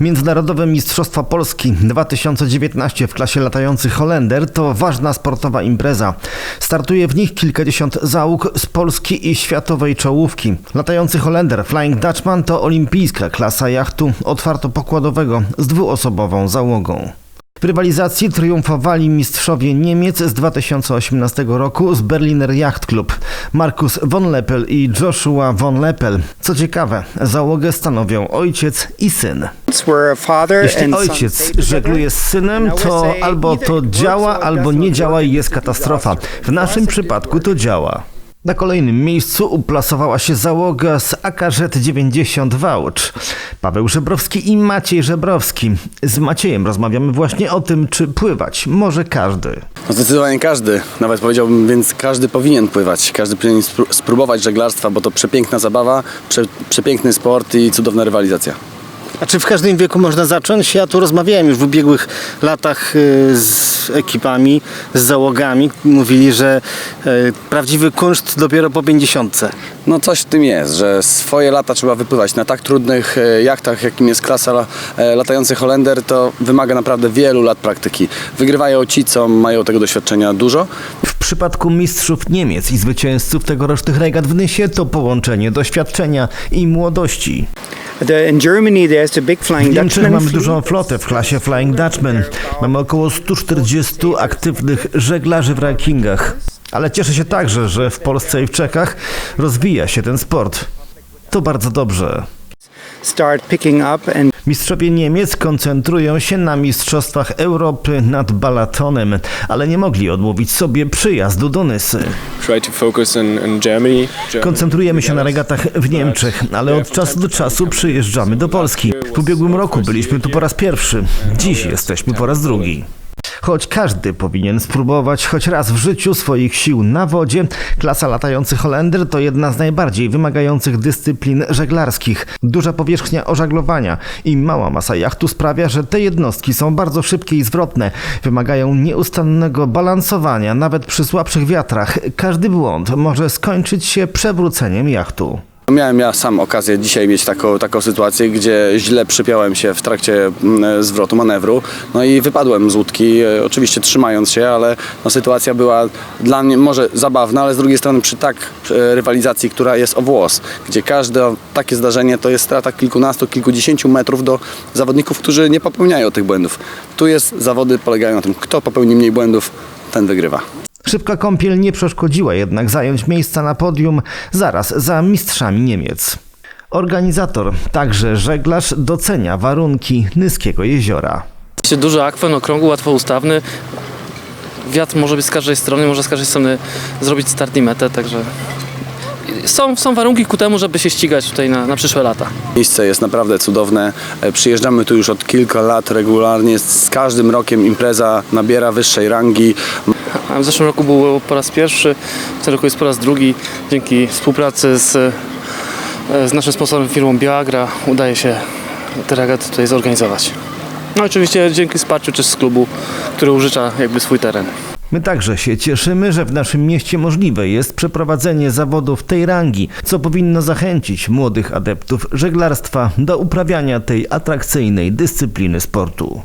Międzynarodowe Mistrzostwa Polski 2019 w klasie latających Holender to ważna sportowa impreza. Startuje w nich kilkadziesiąt załóg z polskiej i światowej czołówki. Latający Holender Flying Dutchman to olimpijska klasa jachtu otwartopokładowego z dwuosobową załogą. W rywalizacji triumfowali mistrzowie Niemiec z 2018 roku z Berliner Yacht Club Markus von Leppel i Joshua von Leppel. Co ciekawe, załogę stanowią ojciec i syn. Jeśli ojciec żegluje z synem, to albo to działa, albo nie działa i jest katastrofa. W naszym przypadku to działa. Na kolejnym miejscu uplasowała się załoga z AKZ-90 Wałcz. Paweł Żebrowski i Maciej Żebrowski. Z Maciejem rozmawiamy właśnie o tym, czy pływać może każdy. No zdecydowanie każdy, nawet powiedziałbym, więc każdy powinien pływać. Każdy powinien spró- spróbować żeglarstwa, bo to przepiękna zabawa, prze, przepiękny sport i cudowna rywalizacja. A czy w każdym wieku można zacząć? Ja tu rozmawiałem już w ubiegłych latach y, z ekipami, z załogami. Mówili, że y, prawdziwy kunszt dopiero po 50. No coś w tym jest, że swoje lata trzeba wypływać. Na tak trudnych e, jachtach, jakim jest klasa la- e, latający Holender, to wymaga naprawdę wielu lat praktyki. Wygrywają ci, co mają tego doświadczenia dużo. W przypadku mistrzów Niemiec i zwycięzców tegorocznych regat w Nysie to połączenie doświadczenia i młodości. W Niemczech mamy dużą flotę w klasie Flying Dutchman. Mamy około 140 aktywnych żeglarzy w rankingach. Ale cieszę się także, że w Polsce i w Czechach rozwija się ten sport. To bardzo dobrze. Mistrzowie Niemiec koncentrują się na Mistrzostwach Europy nad Balatonem, ale nie mogli odmówić sobie przyjazdu do Nysy. Koncentrujemy się na regatach w Niemczech, ale od czasu do czasu przyjeżdżamy do Polski. W ubiegłym roku byliśmy tu po raz pierwszy, dziś jesteśmy po raz drugi. Choć każdy powinien spróbować choć raz w życiu swoich sił na wodzie, klasa latający Holender to jedna z najbardziej wymagających dyscyplin żeglarskich. Duża powierzchnia ożaglowania i mała masa jachtu sprawia, że te jednostki są bardzo szybkie i zwrotne. Wymagają nieustannego balansowania, nawet przy słabszych wiatrach. Każdy błąd może skończyć się przewróceniem jachtu. Miałem ja sam okazję dzisiaj mieć taką, taką sytuację, gdzie źle przypiąłem się w trakcie mm, zwrotu, manewru, no i wypadłem z łódki, e, oczywiście trzymając się, ale no, sytuacja była dla mnie może zabawna, ale z drugiej strony przy tak e, rywalizacji, która jest o włos, gdzie każde takie zdarzenie to jest strata kilkunastu, kilkudziesięciu metrów do zawodników, którzy nie popełniają tych błędów. Tu jest, zawody polegają na tym, kto popełni mniej błędów, ten wygrywa. Szybka kąpiel nie przeszkodziła jednak zająć miejsca na podium zaraz za mistrzami Niemiec. Organizator, także żeglarz, docenia warunki Nyskiego jeziora. Się duży akwen, okrągły, łatwo ustawny. Wiatr może być z każdej strony, może z każdej strony zrobić start i metę, także są, są warunki ku temu, żeby się ścigać tutaj na, na przyszłe lata. Miejsce jest naprawdę cudowne. E, Przyjeżdżamy tu już od kilka lat regularnie. Z każdym rokiem impreza nabiera wyższej rangi. W zeszłym roku było po raz pierwszy, w tym roku jest po raz drugi. Dzięki współpracy z, e, z naszym sponsorem firmą Bioagra udaje się te regaty tutaj zorganizować. No oczywiście dzięki wsparciu też z klubu, który użycza jakby swój teren. My także się cieszymy, że w naszym mieście możliwe jest przeprowadzenie zawodów tej rangi, co powinno zachęcić młodych adeptów żeglarstwa do uprawiania tej atrakcyjnej dyscypliny sportu.